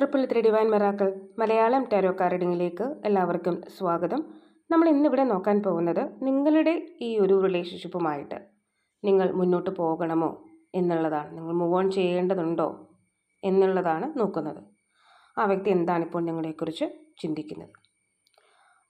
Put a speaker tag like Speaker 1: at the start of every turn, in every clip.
Speaker 1: Triple three divine miracles Malayalam tarot കാർഡിങ്ങിലേക്ക് എല്ലാവർക്കും സ്വാഗതം. നമ്മൾ ഇന്നിവിടെ നോക്കാൻ പോകുന്നത് നിങ്ങളുടെ ഈ ഒരു റിലേഷൻഷിപ്പുമായിട്ട് നിങ്ങൾ മുന്നോട്ട് പോകണമോ എന്നുള്ളതാണ്. നിങ്ങൾ മൂവ് ഓൺ ചെയ്യേണ്ടതുണ്ടോ എന്നുള്ളതാണ് നോക്കുന്നത്. ആ വ്യക്തി എന്താണ് ഇപ്പോൾ നിങ്ങളെക്കുറിച്ച് ചിന്തിക്കുന്നത്?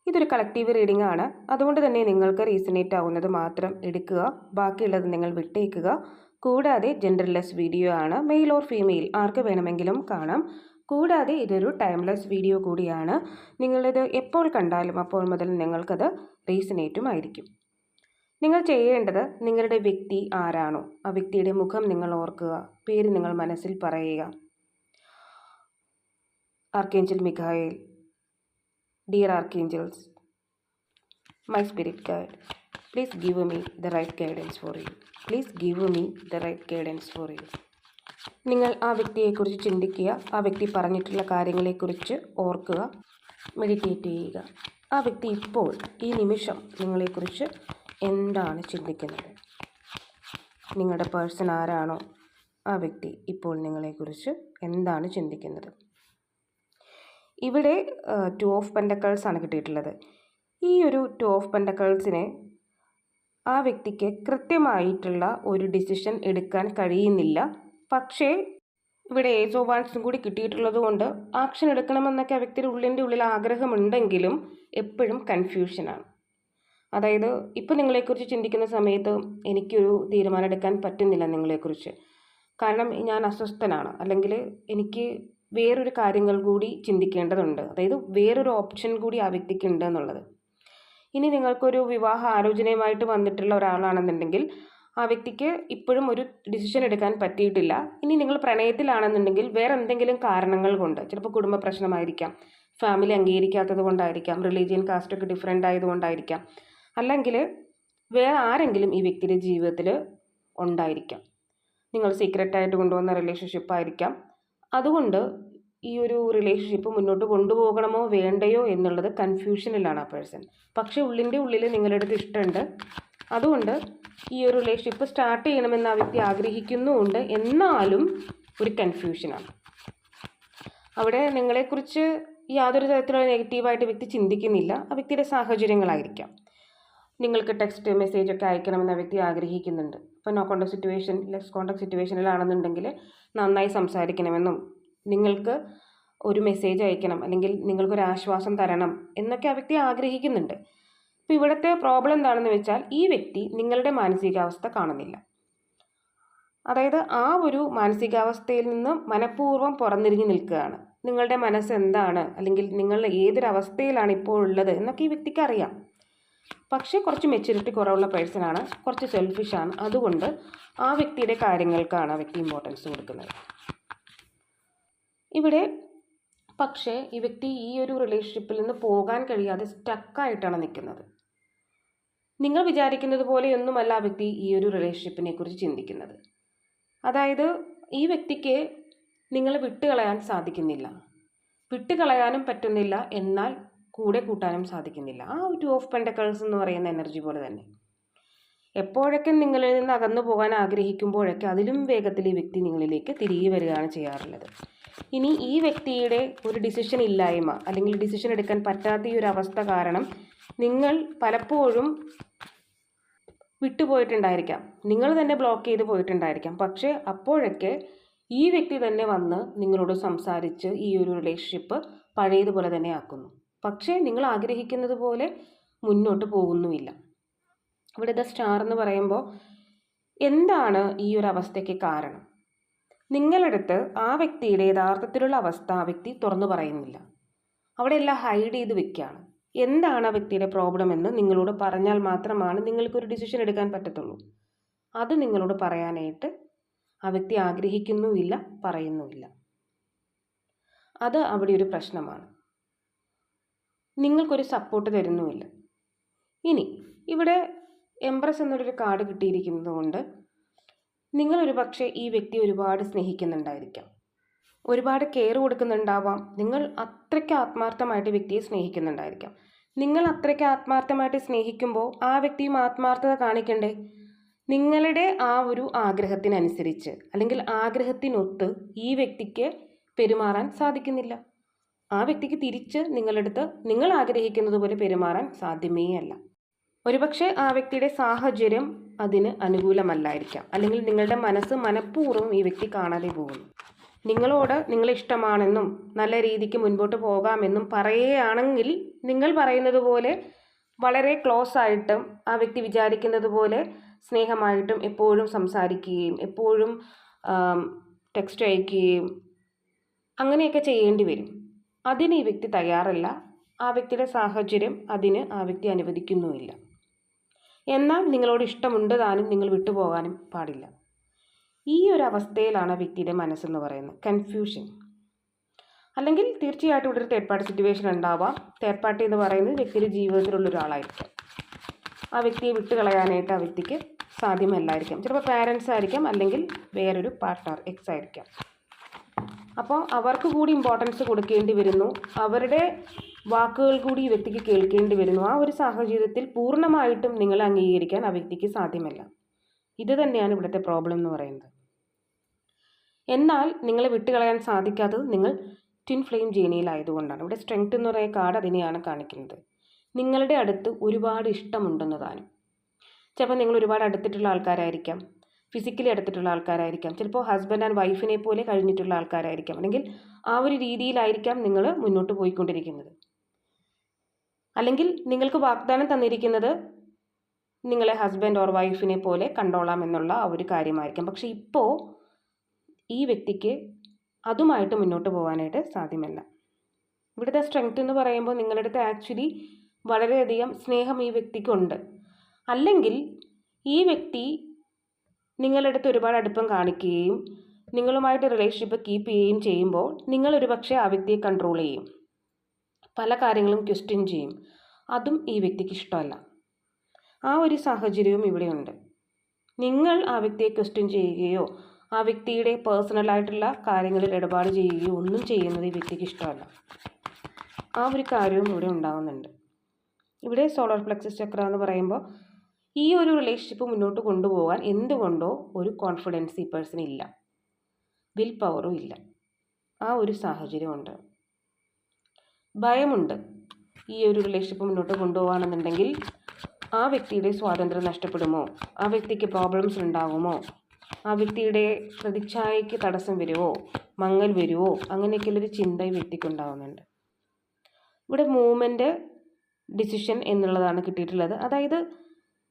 Speaker 1: ഇതൊരു കളക്റ്റീവ് റീഡിംഗ് ആണ്. അതുകൊണ്ട് തന്നെ നിങ്ങൾക്ക് റീസണേറ്റ് ആവുന്നത് മാത്രം എടുക്കുക. ബാക്കിയുള്ളത് നിങ്ങൾ വിട്ടേക്കുക. കൂടാതെ ജെൻഡർലെസ് വീഡിയോ ആണ്. മെയിൽ ഓർ ഫീമെയിൽ ആർക്ക് വേണമെങ്കിലും കാണാം. കൂടാതെ ഇതൊരു ടൈംലെസ് വീഡിയോ കൂടിയാണ്. നിങ്ങളിത് എപ്പോൾ കണ്ടാലും അപ്പോൾ മുതൽ നിങ്ങൾക്കത് റീസണേറ്റും ആയിരിക്കും നിങ്ങൾ ചെയ്യേണ്ടത് നിങ്ങളുടെ വ്യക്തി ആരാണോ? ആ വ്യക്തിയുടെ മുഖം നിങ്ങൾ ഓർക്കുക. പേര് നിങ്ങൾ മനസ്സിൽ പറയുക. Archangel Michael. Dear archangels my spirit guide please give me the right guidance for you please give me the right guidance for you നിങ്ങൾ ആ വ്യക്തിയെക്കുറിച്ച് ചിന്തിക്കുക ആ വ്യക്തി പറഞ്ഞിട്ടുള്ള കാര്യങ്ങളെക്കുറിച്ച് ഓർക്കുക മെഡിറ്റേറ്റ് ചെയ്യുക. ആ വ്യക്തി ഇപ്പോൾ ഈ നിമിഷം നിങ്ങളെക്കുറിച്ച് എന്താണ് ചിന്തിക്കുന്നത്? നിങ്ങളുടെ പേഴ്സൺ ആരാണോ ആ വ്യക്തി ഇപ്പോൾ നിങ്ങളെക്കുറിച്ച് എന്താണ് ചിന്തിക്കുന്നത്? ഇവിടെ ടു ഓഫ് പെൻഡക്കൾസ് ആണ് കിട്ടിയിട്ടുള്ളത്. ഈ ഒരു ടു ഓഫ് പെൻഡക്കൾസിനെ ആ വ്യക്തിക്ക് കൃത്യമായിട്ടുള്ള ഒരു ഡിസിഷൻ എടുക്കാൻ കഴിയുന്നില്ല. പക്ഷേ ഇവിടെ ഏജ് ഓഫ് ആൻസും കൂടി കിട്ടിയിട്ടുള്ളത് കൊണ്ട് ആക്ഷൻ എടുക്കണമെന്നൊക്കെ ആ വ്യക്തിയുടെ ഉള്ളിന്റെ ഉള്ളിൽ ആഗ്രഹമുണ്ടെങ്കിലും എപ്പോഴും കൺഫ്യൂഷനാണ്. അതായത് ഇപ്പോൾ നിങ്ങളെക്കുറിച്ച് ചിന്തിക്കുന്ന സമയത്ത് എനിക്കൊരു തീരുമാനം എടുക്കാൻ പറ്റുന്നില്ല നിങ്ങളെക്കുറിച്ച്. കാരണം ഞാൻ അസ്വസ്ഥനാണ്. അല്ലെങ്കിൽ എനിക്ക് വേറൊരു കാര്യങ്ങൾ കൂടി ചിന്തിക്കേണ്ടതുണ്ട്. അതായത് വേറൊരു ഓപ്ഷൻ കൂടി ആ വ്യക്തിക്ക് ഉണ്ട് എന്നുള്ളത്. ഇനി നിങ്ങൾക്കൊരു വിവാഹ ആലോചനയുമായിട്ട് വന്നിട്ടുള്ള ഒരാളാണെന്നുണ്ടെങ്കിൽ ആ വ്യക്തിക്ക് ഇപ്പോഴും ഒരു ഡിസിഷൻ എടുക്കാൻ പറ്റിയിട്ടില്ല. ഇനി നിങ്ങൾ പ്രണയത്തിലാണെന്നുണ്ടെങ്കിൽ വേറെ എന്തെങ്കിലും കാരണങ്ങൾ കൊണ്ട് ചിലപ്പോൾ കുടുംബ പ്രശ്നമായിരിക്കാം ഫാമിലി അംഗീകരിക്കാത്തത് കൊണ്ടായിരിക്കാം റിലീജിയൻ കാസ്റ്റൊക്കെ ഡിഫറെന്റ് ആയതുകൊണ്ടായിരിക്കാം അല്ലെങ്കിൽ വേറെ ആരെങ്കിലും ഈ വ്യക്തിയുടെ ജീവിതത്തിൽ ഉണ്ടായിരിക്കാം. നിങ്ങൾ സീക്രട്ടായിട്ട് കൊണ്ടുവന്ന റിലേഷൻഷിപ്പ് ആയിരിക്കാം. അതുകൊണ്ട് ഈ ഒരു റിലേഷൻഷിപ്പ് മുന്നോട്ട് കൊണ്ടുപോകണമോ വേണ്ടയോ എന്നുള്ളത് കൺഫ്യൂഷനിലാണ് ആ പേഴ്സൺ പക്ഷേ ഉള്ളിന്റെ ഉള്ളിൽ നിങ്ങളുടെ അടുത്ത് ഇഷ്ടമുണ്ട്. അതുകൊണ്ട് ഈ ഒരു റിലേഷൻഷിപ്പ് സ്റ്റാർട്ട് ചെയ്യണമെന്ന് ആ വ്യക്തി ആഗ്രഹിക്കുന്നുമുണ്ട്. എന്നാലും ഒരു കൺഫ്യൂഷനാണ് അവിടെ നിങ്ങളെക്കുറിച്ച് യാതൊരു തരത്തിലുള്ള നെഗറ്റീവായിട്ട് വ്യക്തി ചിന്തിക്കുന്നില്ല. ആ വ്യക്തിയുടെ സാഹചര്യങ്ങളായിരിക്കാം. നിങ്ങൾക്ക് ടെക്സ്റ്റ് മെസ്സേജ് ഒക്കെ അയക്കണമെന്ന് വ്യക്തി ആഗ്രഹിക്കുന്നുണ്ട്. ഇപ്പോൾ no contact situation less contact സിറ്റുവേഷനിലാണെന്നുണ്ടെങ്കിൽ നന്നായി സംസാരിക്കണമെന്നും നിങ്ങൾക്ക് ഒരു മെസ്സേജ് അയക്കണം അല്ലെങ്കിൽ നിങ്ങൾക്കൊരു ആശ്വാസം തരണം എന്നൊക്കെ ആ വ്യക്തി ആഗ്രഹിക്കുന്നുണ്ട്. അപ്പോൾ ഇവിടുത്തെ പ്രോബ്ലം എന്താണെന്ന് വെച്ചാൽ ഈ വ്യക്തി നിങ്ങളുടെ മാനസികാവസ്ഥ കാണുന്നില്ല. അതായത് ആ ഒരു മാനസികാവസ്ഥയിൽ നിന്ന് മനഃപൂർവം പുറന്നിരിഞ്ഞു നിൽക്കുകയാണ്. നിങ്ങളുടെ മനസ്സ് എന്താണ്? അല്ലെങ്കിൽ നിങ്ങൾ ഏതൊരവസ്ഥയിലാണ് ഇപ്പോൾ ഉള്ളത് എന്നൊക്കെ ഈ വ്യക്തിക്ക് അറിയാം. പക്ഷേ കുറച്ച് മെച്യൂരിറ്റി കുറവുള്ള പേഴ്സണാണ് കുറച്ച് സെൽഫിഷാണ് അതുകൊണ്ട് ആ വ്യക്തിയുടെ കാര്യങ്ങൾക്കാണ് ആ വ്യക്തി ഇമ്പോർട്ടൻസ് കൊടുക്കുന്നത്. ഇവിടെ പക്ഷേ ഈ വ്യക്തി ഈ ഒരു റിലേഷൻഷിപ്പിൽ നിന്ന് പോകാൻ കഴിയാതെ സ്റ്റക്കായിട്ടാണ് നിൽക്കുന്നത്. നിങ്ങൾ വിചാരിക്കുന്നത് പോലെയൊന്നുമല്ല ആ വ്യക്തി ഈ ഒരു റിലേഷൻഷിപ്പിനെ കുറിച്ച് ചിന്തിക്കുന്നത്. അതായത് ഈ വ്യക്തിക്ക് നിങ്ങളെ വിട്ടുകളയാൻ സാധിക്കുന്നില്ല. വിട്ടുകളയാനും പറ്റുന്നില്ല എന്നാൽ കൂടെ കൂട്ടാനും സാധിക്കുന്നില്ല. ആ ടു ഓഫ് പെൻഡക്കൾസ് എന്ന് പറയുന്ന എനർജി പോലെ തന്നെ. എപ്പോഴൊക്കെ നിങ്ങളിൽ നിന്ന് അകന്നു പോകാൻ ആഗ്രഹിക്കുമ്പോഴൊക്കെ അതിലും വേഗത്തിൽ ഈ വ്യക്തി നിങ്ങളിലേക്ക് തിരികെ വരികയാണ് ചെയ്യാറുള്ളത്. ഇനി ഈ വ്യക്തിയുടെ ഒരു ഡിസിഷൻ ഇല്ലായ്മ അല്ലെങ്കിൽ ഡിസിഷൻ എടുക്കാൻ പറ്റാത്ത ഈ ഒരു അവസ്ഥ കാരണം നിങ്ങൾ പലപ്പോഴും വിട്ടുപോയിട്ടുണ്ടായിരിക്കാം. നിങ്ങൾ തന്നെ ബ്ലോക്ക് ചെയ്ത് പോയിട്ടുണ്ടായിരിക്കാം. പക്ഷേ അപ്പോഴൊക്കെ ഈ വ്യക്തി തന്നെ വന്ന് നിങ്ങളോട് സംസാരിച്ച് ഈ ഒരു റിലേഷൻഷിപ്പ് പഴയതുപോലെ തന്നെ ആക്കുന്നു. പക്ഷേ നിങ്ങൾ ആഗ്രഹിക്കുന്നത് പോലെ മുന്നോട്ട് പോകുന്നുമില്ല. ഇവിടെ ദ സ്റ്റാർ എന്ന് പറയുമ്പോൾ എന്താണ് ഈ ഒരു അവസ്ഥയ്ക്ക് കാരണം? നിങ്ങളടുത്ത് ആ വ്യക്തിയുടെ യഥാർത്ഥത്തിലുള്ള അവസ്ഥ ആ വ്യക്തി തുറന്നു പറയുന്നില്ല. അവിടെ എല്ലാം ഹൈഡ് ചെയ്ത് വെക്കുകയാണ്. എന്താണ് ആ വ്യക്തിയുടെ പ്രോബ്ലം എന്ന് നിങ്ങളോട് പറഞ്ഞാൽ മാത്രമാണ് നിങ്ങൾക്കൊരു ഡിസിഷൻ എടുക്കാൻ പറ്റത്തുള്ളൂ. അത് നിങ്ങളോട് പറയാനായിട്ട് ആ വ്യക്തി ആഗ്രഹിക്കുന്നുമില്ല പറയുന്നുമില്ല. അത് അവിടെ ഒരു പ്രശ്നമാണ്. നിങ്ങൾക്കൊരു സപ്പോർട്ട് തരുന്നുമില്ല. ഇനി ഇവിടെ എംപ്രസ് എന്നൊരു കാർഡ് കിട്ടിയിരിക്കുന്നത് കൊണ്ട് നിങ്ങളൊരു പക്ഷേ ഈ വ്യക്തി ഒരുപാട് സ്നേഹിക്കുന്നുണ്ടായിരിക്കാം. ഒരുപാട് കെയർ കൊടുക്കുന്നുണ്ടാവാം. നിങ്ങൾ അത്രയ്ക്ക് ആത്മാർത്ഥമായിട്ട് വ്യക്തിയെ സ്നേഹിക്കുന്നുണ്ടായിരിക്കാം. നിങ്ങൾ അത്രയ്ക്ക് ആത്മാർത്ഥമായിട്ട് സ്നേഹിക്കുമ്പോൾ ആ വ്യക്തിയും ആത്മാർത്ഥത കാണിക്കണ്ടേ? നിങ്ങളുടെ ആ ഒരു ആഗ്രഹത്തിനനുസരിച്ച് അല്ലെങ്കിൽ ആഗ്രഹത്തിനൊത്ത് ഈ വ്യക്തിക്ക് പെരുമാറാൻ സാധിക്കുന്നില്ല. ആ വ്യക്തിക്ക് തിരിച്ച് നിങ്ങളെടുത്ത് നിങ്ങൾ ആഗ്രഹിക്കുന്നത് പോലെ പെരുമാറാൻ സാധ്യമേ അല്ല. ഒരുപക്ഷെ ആ വ്യക്തിയുടെ സാഹചര്യം അതിന് അനുകൂലമല്ലായിരിക്കാം. അല്ലെങ്കിൽ നിങ്ങളുടെ മനസ്സ് മനഃപൂർവം ഈ വ്യക്തി കാണാതെ പോകുന്നു. നിങ്ങളോട് നിങ്ങളെ ഇഷ്ടമാണെന്നും നല്ല രീതിക്ക് മുൻപോട്ട് പോകാമെന്നും പറയുകയാണെങ്കിൽ നിങ്ങൾ പറയുന്നത് പോലെ വളരെ ക്ലോസ് ആയിട്ടും ആ വ്യക്തി വിചാരിക്കുന്നത് പോലെ സ്നേഹമായിട്ടും എപ്പോഴും സംസാരിക്കുകയും എപ്പോഴും ടെക്സ്റ്റ് അയക്കുകയും അങ്ങനെയൊക്കെ ചെയ്യേണ്ടി വരും. അതിന് ഈ വ്യക്തി തയ്യാറല്ല. ആ വ്യക്തിയുടെ സാഹചര്യം അതിന് ആ വ്യക്തി അനുവദിക്കുന്നുമില്ല. എന്നാൽ നിങ്ങളോട് ഇഷ്ടമുണ്ട് താനും നിങ്ങൾ വിട്ടുപോകാനും പാടില്ല. ഈ ഒരു അവസ്ഥയിലാണ് വ്യക്തിയുടെ മനസ്സെന്ന് പറയുന്നത്. കൺഫ്യൂഷൻ അല്ലെങ്കിൽ തീർച്ചയായിട്ടും ഇവിടെ ഒരു തേർഡ് പാർട്ടി സിറ്റുവേഷൻ ഉണ്ടാവാം. തേർഡ് പാർട്ടി എന്ന് പറയുന്നത് വ്യക്തിയുടെ ജീവിതത്തിലുള്ള ഒരാളായിരിക്കും. ആ വ്യക്തിയെ വിട്ടുകളയാനായിട്ട് ആ വ്യക്തിക്ക് സാധ്യമല്ലായിരിക്കാം. ചിലപ്പോൾ പാരൻസ് ആയിരിക്കാം അല്ലെങ്കിൽ വേറൊരു പാർട്ട്ണർ എക്സ് ആയിരിക്കാം. അപ്പോൾ അവർക്ക് കൂടി ഇമ്പോർട്ടൻസ് കൊടുക്കേണ്ടി വരുന്നു. അവരുടെ വാക്കുകൾ കൂടി ഈ വ്യക്തിക്ക് കേൾക്കേണ്ടി വരുന്നു. ആ ഒരു സാഹചര്യത്തിൽ പൂർണമായിട്ടും നിങ്ങൾ അംഗീകരിക്കാൻ ആ വ്യക്തിക്ക് സാധ്യമല്ല. ഇത് തന്നെയാണ് ഇവിടുത്തെ പ്രോബ്ലം എന്ന് പറയുന്നത്. എന്നാൽ നിങ്ങളെ വിട്ടുകളയാൻ സാധിക്കാത്തത് നിങ്ങൾ ട്വിൻ ഫ്ലെയിം ജീനിയിലായതുകൊണ്ടാണ് ഇവിടെ സ്ട്രെങ്ത് എന്ന് പറയുന്ന കാർഡ് അതിനെയാണ് കാണിക്കുന്നത്. നിങ്ങളുടെ അടുത്ത് ഒരുപാട് ഇഷ്ടമുണ്ടെന്ന് താനും. ചിലപ്പോൾ നിങ്ങൾ ഒരുപാട് അടുത്തിട്ടുള്ള ആൾക്കാരായിരിക്കാം. ഫിസിക്കലി അടുത്തിട്ടുള്ള ആൾക്കാരായിരിക്കാം. ചിലപ്പോൾ ഹസ്ബൻഡ് ആൻഡ് വൈഫിനെ പോലെ കഴിഞ്ഞിട്ടുള്ള ആൾക്കാരായിരിക്കാം. അല്ലെങ്കിൽ ആ ഒരു രീതിയിലായിരിക്കാം നിങ്ങൾ മുന്നോട്ട് പോയിക്കൊണ്ടിരിക്കുന്നത്. അല്ലെങ്കിൽ നിങ്ങൾക്ക് വാഗ്ദാനം തന്നിരിക്കുന്നത് നിങ്ങളെ ഹസ്ബൻഡ് ഓർ വൈഫിനെ പോലെ കണ്ടോളാം എന്നുള്ള ഒരു കാര്യമായിരിക്കാം. പക്ഷെ ഇപ്പോൾ ഈ വ്യക്തിക്ക് അതുമായിട്ട് മുന്നോട്ട് പോകാനായിട്ട് സാധ്യമല്ല. ഇവിടുത്തെ സ്ട്രെങ്ത് എന്ന് പറയുമ്പോൾ നിങ്ങളുടെ അടുത്ത് ആക്ച്വലി വളരെയധികം സ്നേഹം ഈ വ്യക്തിക്കുണ്ട്. അല്ലെങ്കിൽ ഈ വ്യക്തി നിങ്ങളുടെ അടുത്ത് ഒരുപാട് അടുപ്പം കാണിക്കുകയും നിങ്ങളുമായിട്ട് റിലേഷൻഷിപ്പ് കീപ്പ് ചെയ്യുകയും ചെയ്യുമ്പോൾ നിങ്ങൾ ഒരുപക്ഷെ ആ വ്യക്തിയെ കൺട്രോൾ ചെയ്യും. പല കാര്യങ്ങളും ക്വസ്റ്റ്യൻ ചെയ്യും. അതും ഈ വ്യക്തിക്ക് ഇഷ്ടമല്ല. ആ ഒരു സാഹചര്യവും ഇവിടെയുണ്ട്. നിങ്ങൾ ആ വ്യക്തിയെ ക്വസ്റ്റ്യൻ ചെയ്യുകയോ ആ വ്യക്തിയുടെ പേഴ്സണലായിട്ടുള്ള കാര്യങ്ങളിൽ ഇടപാട് ചെയ്യുകയോ ഒന്നും ചെയ്യുന്നത് ഈ വ്യക്തിക്ക് ഇഷ്ടമല്ല. ആ ഒരു കാര്യവും ഇവിടെ ഉണ്ടാകുന്നുണ്ട് ഇവിടെ സോളാർ പ്ലക്സസ് ചക്ര എന്ന് പറയുമ്പോൾ ഈ ഒരു റിലേഷൻഷിപ്പ് മുന്നോട്ട് കൊണ്ടുപോകാൻ എന്തുകൊണ്ടോ ഒരു കോൺഫിഡൻസ് ഈ പേഴ്സൺ ഇല്ല. വിൽ പവറും ഇല്ല. ആ ഒരു സാഹചര്യമുണ്ട് ഭയമുണ്ട് ഈ ഒരു റിലേഷൻഷിപ്പ് മുന്നോട്ട് കൊണ്ടുപോകുകയാണെന്നുണ്ടെങ്കിൽ ആ വ്യക്തിയുടെ സ്വാതന്ത്ര്യം നഷ്ടപ്പെടുമോ? ആ വ്യക്തിക്ക് പ്രോബ്ലംസ് ഉണ്ടാകുമോ? ആ വ്യക്തിയുടെ പ്രതിച്ഛായയ്ക്ക് തടസ്സം വരുമോ മങ്ങൽ വരുമോ അങ്ങനെയൊക്കെയുള്ളൊരു ചിന്ത ഈ വ്യക്തിക്ക് ഉണ്ടാകുന്നുണ്ട് ഇവിടെ മൂവ്മെന്റ് ഡിസിഷൻ എന്നുള്ളതാണ് കിട്ടിയിട്ടുള്ളത്. അതായത്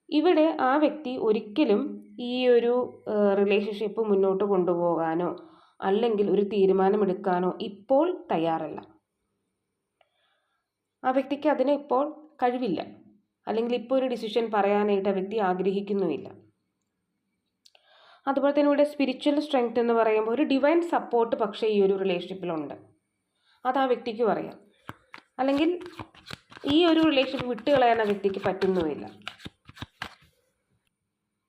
Speaker 1: ഇവിടെ ആ വ്യക്തി ഒരിക്കലും ഈ ഒരു റിലേഷൻഷിപ്പ് മുന്നോട്ട് കൊണ്ടുപോകാനോ അല്ലെങ്കിൽ ഒരു തീരുമാനമെടുക്കാനോ ഇപ്പോൾ തയ്യാറല്ല. ആ വ്യക്തിക്ക് അതിനെ ഇപ്പോൾ കഴിവില്ല. അല്ലെങ്കിൽ ഇപ്പോൾ ഒരു ഡിസിഷൻ പറയാനായിട്ട് ആ വ്യക്തി ആഗ്രഹിക്കുന്നുമില്ല. അതുപോലെ തന്നെ ഇവിടെ സ്പിരിച്വൽ സ്ട്രെങ്ത് എന്ന് പറയുമ്പോൾ ഒരു ഡിവൈൻ സപ്പോർട്ട് പക്ഷേ ഈ ഒരു റിലേഷൻഷിപ്പിലുണ്ട് അത് ആ വ്യക്തിക്കും അറിയാം അല്ലെങ്കിൽ ഈ ഒരു റിലേഷൻഷിപ്പ് വിട്ടുകളയാൻ ആ വ്യക്തിക്ക് പറ്റുന്നുമില്ല.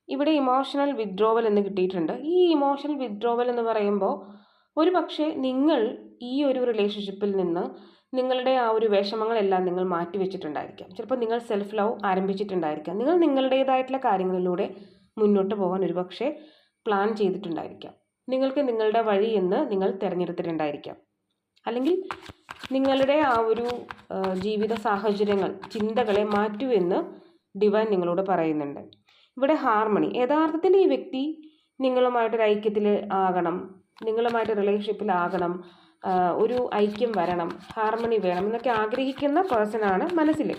Speaker 1: ഇവിടെ ഇമോഷണൽ വിഡ്രോവൽ എന്ന് കിട്ടിയിട്ടുണ്ട്. ഈ ഇമോഷണൽ വിഡ്രോവൽ എന്ന് പറയുമ്പോൾ ഒരു പക്ഷേ നിങ്ങൾ ഈ ഒരു റിലേഷൻഷിപ്പിൽ നിന്ന് നിങ്ങളുടെ ആ ഒരു വിഷമങ്ങളെല്ലാം നിങ്ങൾ മാറ്റി വെച്ചിട്ടുണ്ടായിരിക്കാം ചിലപ്പോൾ നിങ്ങൾ സെൽഫ് ലവ് ആരംഭിച്ചിട്ടുണ്ടായിരിക്കാം. നിങ്ങൾ നിങ്ങളുടേതായിട്ടുള്ള കാര്യങ്ങളിലൂടെ മുന്നോട്ട് പോകാൻ ഒരുപക്ഷെ പ്ലാൻ ചെയ്തിട്ടുണ്ടായിരിക്കാം. നിങ്ങൾക്ക് നിങ്ങളുടെ വഴി എന്ന് നിങ്ങൾ തിരഞ്ഞെടുത്തിട്ടുണ്ടായിരിക്കാം. അല്ലെങ്കിൽ നിങ്ങളുടെ ആ ഒരു ജീവിത സാഹചര്യങ്ങൾ ചിന്തകളെ മാറ്റൂ എന്ന് ഡിവൈൻ നിങ്ങളോട് പറയുന്നുണ്ട്. ഇവിടെ ഹാർമണി യഥാർത്ഥത്തിൽ ഈ വ്യക്തി നിങ്ങളുമായിട്ടൊരു ഐക്യത്തിൽ ആകണം നിങ്ങളുമായിട്ട് റിലേഷൻഷിപ്പിലാകണം ഒരു ഐക്യം വരണം ഹാർമണി വേണം എന്നൊക്കെ ആഗ്രഹിക്കുന്ന പേഴ്സണാണ് മനസ്സിൽ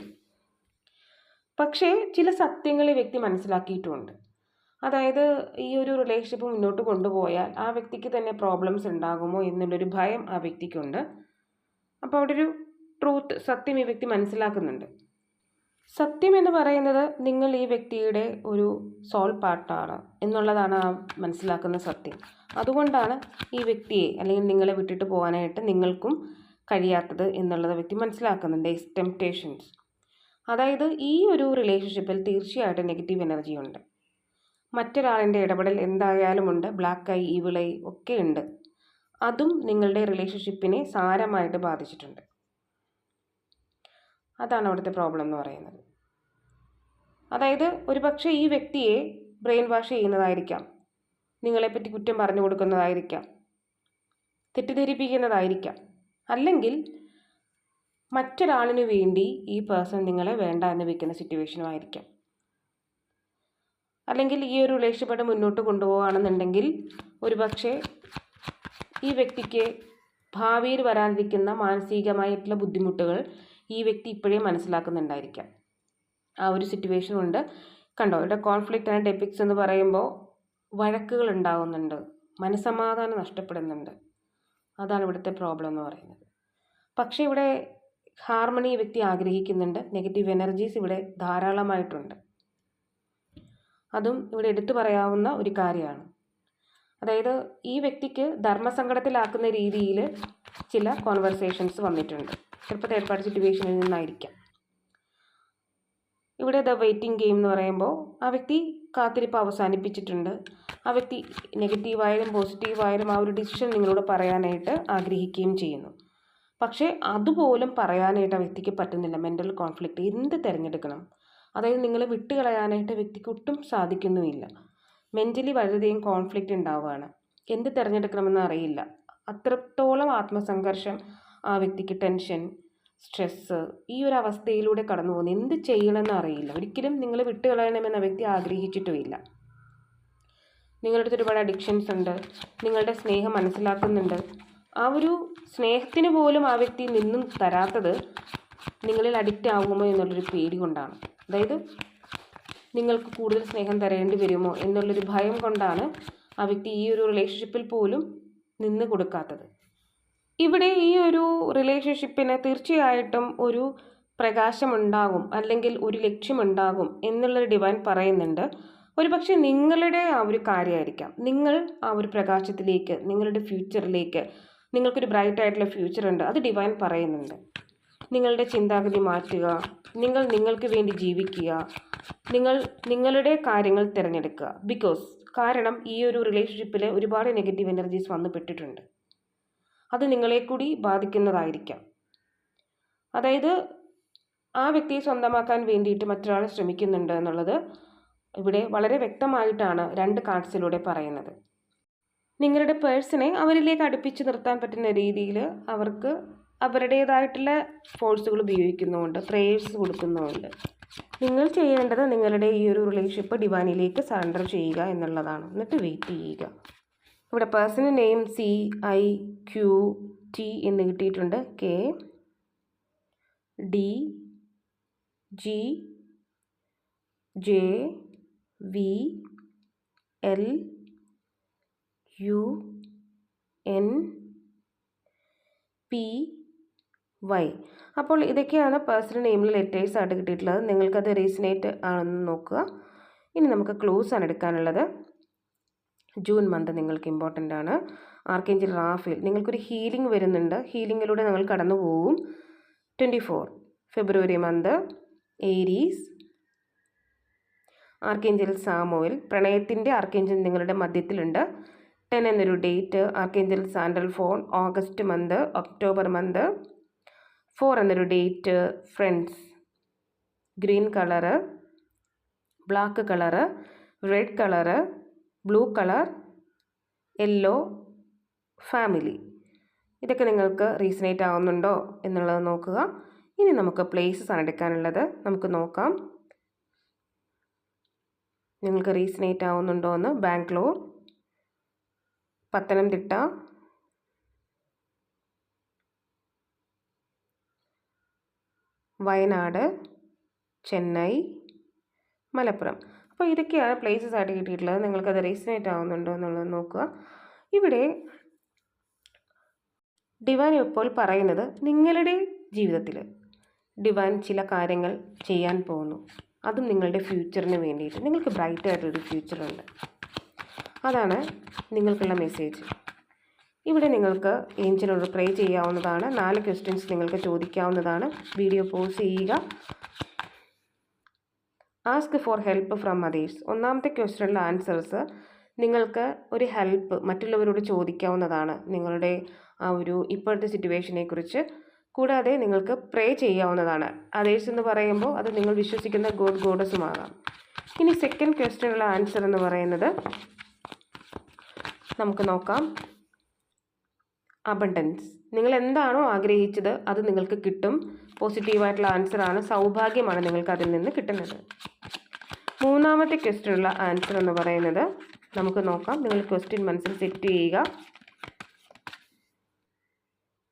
Speaker 1: പക്ഷേ ചില സത്യങ്ങൾ ഈ വ്യക്തി മനസ്സിലാക്കിയിട്ടുമുണ്ട് അതായത് ഈ ഒരു റിലേഷൻഷിപ്പ് മുന്നോട്ട് കൊണ്ടുപോയാൽ ആ വ്യക്തിക്ക് തന്നെ പ്രോബ്ലംസ് ഉണ്ടാകുമോ എന്നുള്ളൊരു ഭയം ആ വ്യക്തിക്കുണ്ട്. അപ്പോൾ അവിടെ ഒരു ട്രൂത്ത് സത്യം ഈ വ്യക്തി മനസ്സിലാക്കുന്നുണ്ട്. സത്യം എന്ന് പറയുന്നത് നിങ്ങൾ ഈ വ്യക്തിയുടെ ഒരു സോൾ പാർട്ടാണ് എന്നുള്ളതാണ് ആ മനസ്സിലാക്കുന്ന സത്യം. അതുകൊണ്ടാണ് ഈ വ്യക്തിയെ അല്ലെങ്കിൽ നിങ്ങളെ വിട്ടിട്ട് പോകാനായിട്ട് നിങ്ങൾക്കും കഴിയാത്തത് എന്നുള്ളത് വ്യക്തി മനസ്സിലാക്കുന്നുണ്ട് ടെംപ്റ്റേഷൻസ് അതായത് ഈ ഒരു റിലേഷൻഷിപ്പിൽ തീർച്ചയായിട്ടും നെഗറ്റീവ് എനർജി ഉണ്ട്. മറ്റൊരാളിന്റെ ഇടപെടൽ എന്തായാലും ഉണ്ട് ബ്ലാക്ക് ഐ ഈവിൾ ഒക്കെ ഉണ്ട്. അതും നിങ്ങളുടെ റിലേഷൻഷിപ്പിനെ സാരമായിട്ട് ബാധിച്ചിട്ടുണ്ട്. അതാണ് അവിടുത്തെ പ്രോബ്ലം എന്ന് പറയുന്നത്. അതായത് ഒരുപക്ഷെ ഈ വ്യക്തിയെ ബ്രെയിൻ വാഷ് ചെയ്യുന്നതായിരിക്കാം. നിങ്ങളെപ്പറ്റി കുറ്റം പറഞ്ഞു കൊടുക്കുന്നതായിരിക്കാം. തെറ്റിദ്ധരിപ്പിക്കുന്നതായിരിക്കാം. അല്ലെങ്കിൽ മറ്റൊരാളിനു വേണ്ടി ഈ പേഴ്സൺ നിങ്ങളെ വേണ്ട എന്ന് വെക്കുന്ന സിറ്റുവേഷനും ആയിരിക്കാം. അല്ലെങ്കിൽ ഈ ഒരു റിലേഷൻഷിപ്പ് മുന്നോട്ട് കൊണ്ടുപോവുകയാണെന്നുണ്ടെങ്കിൽ ഒരുപക്ഷെ ഈ വ്യക്തിക്ക് ഭാവിയിൽ വരാനിരിക്കുന്ന മാനസികമായിട്ടുള്ള ബുദ്ധിമുട്ടുകൾ ഈ വ്യക്തി ഇപ്പോഴേ മനസ്സിലാക്കുന്നുണ്ടായിരിക്കാം. ആ ഒരു സിറ്റുവേഷൻ ഉണ്ട്. കണ്ടോ? ഇവിടെ കോൺഫ്ലിക്റ്റ് ആൻഡ് എപ്പിക്സ് എന്ന് പറയുമ്പോൾ വഴക്കുകൾ ഉണ്ടാകുന്നുണ്ട് മനസമാധാനം നഷ്ടപ്പെടുന്നുണ്ട്. അതാണ് ഇവിടുത്തെ പ്രോബ്ലം എന്ന് പറയുന്നത്. പക്ഷേ ഇവിടെ ഹാർമണി വ്യക്തി ആഗ്രഹിക്കുന്നുണ്ട്. നെഗറ്റീവ് എനർജീസ് ഇവിടെ ധാരാളമായിട്ടുണ്ട്. അതും ഇവിടെ എടുത്തു പറയാവുന്ന ഒരു കാര്യമാണ്. അതായത് ഈ വ്യക്തിക്ക് ധർമ്മസങ്കടത്തിലാക്കുന്ന രീതിയിൽ ചില കോൺവെർസേഷൻസ് വന്നിട്ടുണ്ട്. ചിലപ്പോൾ പാർട്ടി സിറ്റുവേഷനിൽ നിന്നായിരിക്കാം. ഇവിടെ ദ വെയിറ്റിംഗ് ഗെയിം എന്ന് പറയുമ്പോൾ ആ വ്യക്തി കാത്തിരിപ്പ് അവസാനിപ്പിച്ചിട്ടുണ്ട്. ആ വ്യക്തി നെഗറ്റീവായാലും പോസിറ്റീവായാലും ആ ഒരു ഡിസിഷൻ നിങ്ങളോട് പറയാനായിട്ട് ആഗ്രഹിക്കുകയും ചെയ്യുന്നു. പക്ഷേ അതുപോലും പറയാനായിട്ട് ആ വ്യക്തിക്ക് പറ്റുന്നില്ല. മെന്റൽ കോൺഫ്ലിക്റ്റ് എന്ത് തിരഞ്ഞെടുക്കണം? അതായത് നിങ്ങൾ വിട്ടുകളയാനായിട്ട് വ്യക്തിക്ക് ഒട്ടും സാധിക്കുന്നുമില്ല. മെന്റലി വളരെയധികം കോൺഫ്ലിക്റ്റ് ഉണ്ടാവുകയാണ്. എന്ത് തിരഞ്ഞെടുക്കണമെന്ന് അറിയില്ല. അത്രത്തോളം ആത്മസംഘർഷം ആ വ്യക്തിക്ക് ടെൻഷൻ സ്ട്രെസ്സ് ഈ ഒരു അവസ്ഥയിലൂടെ കടന്നു പോകുന്നു. എന്ത് ചെയ്യണമെന്ന് അറിയില്ല. ഒരിക്കലും നിങ്ങൾ വിട്ടുകളയണമെന്ന് വ്യക്തി ആഗ്രഹിച്ചിട്ടുമില്ല. നിങ്ങളുടെ അടുത്ത് ഒരുപാട് അഡിക്ഷൻസ് ഉണ്ട്. നിങ്ങളുടെ സ്നേഹം മനസ്സിലാക്കുന്നുണ്ട്. ആ ഒരു സ്നേഹത്തിന് പോലും ആ വ്യക്തി നിന്നും തരാത്തത് നിങ്ങളിൽ അഡിക്റ്റ് ആകുമോ എന്നുള്ളൊരു പേടി കൊണ്ടാണ്. അതായത് നിങ്ങൾക്ക് കൂടുതൽ സ്നേഹം തരേണ്ടി വരുമോ എന്നുള്ളൊരു ഭയം കൊണ്ടാണ് ആ വ്യക്തി ഈ ഒരു റിലേഷൻഷിപ്പിൽ പോലും നിന്ന് കൊടുക്കാത്തത്. ഇവിടെ ഈ ഒരു റിലേഷൻഷിപ്പിന് തീർച്ചയായിട്ടും ഒരു പ്രകാശമുണ്ടാകും അല്ലെങ്കിൽ ഒരു ലക്ഷ്യമുണ്ടാകും എന്നുള്ളൊരു ഡിവൈൻ പറയുന്നുണ്ട്. ഒരുപക്ഷെ നിങ്ങളുടെ ആ ഒരു കാര്യമായിരിക്കാം. നിങ്ങൾ ആ ഒരു പ്രകാശത്തിലേക്ക് നിങ്ങളുടെ ഫ്യൂച്ചറിലേക്ക് നിങ്ങൾക്കൊരു ബ്രൈറ്റ് ആയിട്ടുള്ള ഫ്യൂച്ചർ ഉണ്ട് അത് ഡിവൈൻ പറയുന്നുണ്ട്. നിങ്ങളുടെ ചിന്താഗതി മാറ്റുക നിങ്ങൾ നിങ്ങൾക്ക് വേണ്ടി ജീവിക്കുക നിങ്ങൾ നിങ്ങളുടെ കാര്യങ്ങൾ തിരഞ്ഞെടുക്കുക. ബിക്കോസ് കാരണം ഈ ഒരു റിലേഷൻഷിപ്പിൽ ഒരുപാട് നെഗറ്റീവ് എനർജീസ് വന്നു പെട്ടിട്ടുണ്ട്. അത് നിങ്ങളെ കൂടി ബാധിക്കുന്നതായിരിക്കാം. അതായത് ആ വ്യക്തിയെ സ്വന്തമാക്കാൻ വേണ്ടിയിട്ട് മറ്റൊരാൾ ശ്രമിക്കുന്നുണ്ട് എന്നുള്ളത് ഇവിടെ വളരെ വ്യക്തമായിട്ടാണ് രണ്ട് കാർഡ്സിലൂടെ പറയുന്നത്. നിങ്ങളുടെ പേഴ്സണെ അവരിലേക്ക് അടുപ്പിച്ച് നിർത്താൻ പറ്റുന്ന രീതിയിൽ അവർക്ക് അവരുടേതായിട്ടുള്ള ഫോഴ്സുകൾ ഉപയോഗിക്കുന്നുമുണ്ട് പ്രേയേഴ്സ് കൊടുക്കുന്നുമുണ്ട്. നിങ്ങൾ ചെയ്യേണ്ടത് നിങ്ങളുടെ ഈ ഒരു റിലേഷൻഷിപ്പ് ഡിവാനിലേക്ക് സറണ്ടർ ചെയ്യുക എന്നുള്ളതാണ്. എന്നിട്ട് വെയിറ്റ് ചെയ്യുക. ഇവിടെ personal name C I Q T എന്ന് കിട്ടിയിട്ടുണ്ട്. K D G J V L U N P Y അപ്പോൾ ഇതൊക്കെയാണ് പേഴ്സണൽ നെയിമിൽ ലെറ്റേഴ്സ് ആയിട്ട് കിട്ടിയിട്ടുള്ളത്. നിങ്ങൾക്കത് റീസണേറ്റ് ആണെന്ന് നോക്കുക. ഇനി നമുക്ക് ക്ലൂസ് ആണ് എടുക്കാനുള്ളത്. ജൂൺ മന്ത് നിങ്ങൾക്ക് ഇമ്പോർട്ടന്റ് ആണ്. ആർക്കേഞ്ചൽ റാഫേൽ നിങ്ങൾക്കൊരു ഹീലിംഗ് വരുന്നുണ്ട്. ഹീലിങ്ങിലൂടെ നിങ്ങൾ കടന്നു പോകും twenty four February month Aries archangel Chamuel പ്രണയത്തിന്റെ ആർക്കേഞ്ചൽ നിങ്ങളുടെ മധ്യത്തിലുണ്ട്. ടെൻ എന്നൊരു date archangel Sandalphon August month October month four എന്നൊരു date friends green colour black colour red colour blue colour yellow family ഇതൊക്കെ നിങ്ങൾക്ക് റീസണേറ്റ് ആവുന്നുണ്ടോ എന്നുള്ളത് നോക്കുക. ഇനി നമുക്ക് പ്ലേസസ് ആണ് എടുക്കാനുള്ളത്. നമുക്ക് നോക്കാം. നിങ്ങൾക്ക് റീസണേറ്റ് ആവുന്നുണ്ടോ എന്ന്. ബാംഗ്ലൂർ പത്തനംതിട്ട വയനാട് ചെന്നൈ മലപ്പുറം. അപ്പോൾ ഇതൊക്കെയാണ് പ്ലേസസ് ആയിട്ട് കിട്ടിയിട്ടുള്ളത്. നിങ്ങൾക്കത് റീസണേറ്റ് ആവുന്നുണ്ടോ എന്നുള്ളത് നോക്കുക. ഇവിടെ ഡിവാൻ ഇപ്പോൾ പറയുന്നത് നിങ്ങളുടെ ജീവിതത്തിൽ ഡിവാൻ ചില കാര്യങ്ങൾ ചെയ്യാൻ പോകുന്നു. അതും നിങ്ങളുടെ ഫ്യൂച്ചറിന് വേണ്ടിയിട്ട്. നിങ്ങൾക്ക് ബ്രൈറ്റ് ആയിട്ടൊരു ഫ്യൂച്ചറുണ്ട് അതാണ് നിങ്ങൾക്കുള്ള മെസ്സേജ് ഇവിടെ നിങ്ങൾക്ക് ഏഞ്ചലോട് പ്രേ ചെയ്യാവുന്നതാണ്. നാല് ക്വസ്റ്റ്യൻസ് നിങ്ങൾക്ക് ചോദിക്കാവുന്നതാണ്. വീഡിയോ പോസ് ചെയ്യുക. Ask for help from others ഒന്നാമത്തെ ക്വസ്റ്റ്യനുള്ള ആൻസേഴ്സ് നിങ്ങൾക്ക് ഒരു ഹെൽപ്പ് മറ്റുള്ളവരോട് ചോദിക്കാവുന്നതാണ്. നിങ്ങളുടെ ആ ഒരു ഇപ്പോഴത്തെ സിറ്റുവേഷനെക്കുറിച്ച് കൂടാതെ നിങ്ങൾക്ക് പ്രേ ചെയ്യാവുന്നതാണ്. അതേഴ്സ് എന്ന് പറയുമ്പോൾ അത് നിങ്ങൾ വിശ്വസിക്കുന്ന ഗോഡ് ഗോഡസുമാകാം ഇനി സെക്കൻഡ് ക്വസ്റ്റ്യനുള്ള ആൻസർ എന്ന് പറയുന്നത് നമുക്ക് നോക്കാം. അബണ്ടൻസ് നിങ്ങൾ എന്താണോ ആഗ്രഹിച്ചത് അത് നിങ്ങൾക്ക് കിട്ടും. പോസിറ്റീവായിട്ടുള്ള ആണ് സൗഭാഗ്യമാണ് നിങ്ങൾക്ക് അതിൽ നിന്ന് കിട്ടുന്നത്. മൂന്നാമത്തെ ക്വസ്റ്റിനുള്ള ആൻസർ എന്ന് പറയുന്നത് നമുക്ക് നോക്കാം. നിങ്ങൾ ക്വസ്റ്റ്യൻ മനസ്സിൽ സെറ്റ് ചെയ്യുക.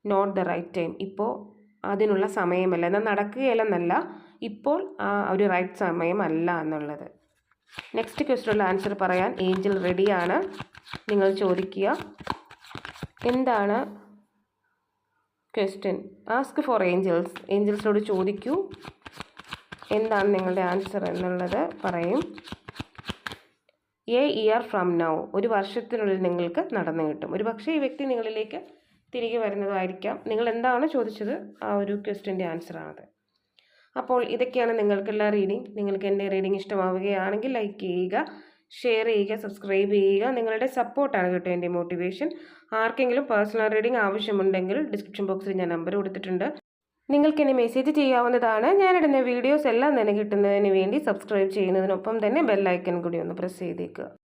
Speaker 1: നോട്ട് ദ റൈറ്റ് ടൈം ഇപ്പോൾ അതിനുള്ള സമയമല്ല. എന്നാൽ നടക്കുകയില്ലെന്നല്ല ഇപ്പോൾ ആ ഒരു റൈറ്റ് സമയമല്ല എന്നുള്ളത്. നെക്സ്റ്റ് ക്വസ്റ്റിനുള്ള ആൻസർ പറയാൻ ഏഞ്ചൽ റെഡിയാണ് നിങ്ങൾ ചോദിക്കുക എന്താണ് ക്വസ്റ്റ്യൻ ആസ്ക് ഫോർ ഏഞ്ചൽസ് ഏഞ്ചൽസിനോട് ചോദിക്കൂ. എന്താണ് നിങ്ങളുടെ ആൻസർ എന്നുള്ളത് പറയും. എ ഇയർ ഫ്രം നൗ ഒരു വർഷത്തിനുള്ളിൽ നിങ്ങൾക്ക് നടന്നു കിട്ടും. ഒരു പക്ഷേ ഈ വ്യക്തി നിങ്ങളിലേക്ക് തിരികെ വരുന്നതായിരിക്കാം. നിങ്ങൾ എന്താണ് ചോദിച്ചത്? ആ ഒരു ക്വസ്റ്റ്യന്റെ ആൻസറാണത് അപ്പോൾ ഇതൊക്കെയാണ് നിങ്ങൾക്കുള്ള റീഡിംഗ് നിങ്ങൾക്ക് എന്റെ റീഡിംഗ് ഇഷ്ടമാവുകയാണെങ്കിൽ ലൈക്ക് ചെയ്യുക. ഷെയർ ചെയ്യുക സബ്സ്ക്രൈബ് ചെയ്യുക. നിങ്ങളുടെ സപ്പോർട്ടാണ് കേട്ടോ എന്റെ മോട്ടിവേഷൻ ആർക്കെങ്കിലും പേഴ്സണൽ റീഡിംഗ് ആവശ്യമുണ്ടെങ്കിൽ ഡിസ്ക്രിപ്ഷൻ ബോക്സിൽ ഞാൻ നമ്പർ കൊടുത്തിട്ടുണ്ട്. നിങ്ങൾക്ക് എന്നെ മെസ്സേജ് ചെയ്യാവുന്നതാണ്. ഞാനിടുന്ന വീഡിയോസ് എല്ലാം തന്നെ കിട്ടുന്നതിന് വേണ്ടി സബ്സ്ക്രൈബ് ചെയ്യുന്നതിനൊപ്പം തന്നെ ബെല്ലൈക്കൺ കൂടി ഒന്ന് പ്രസ് ചെയ്തേക്കുക.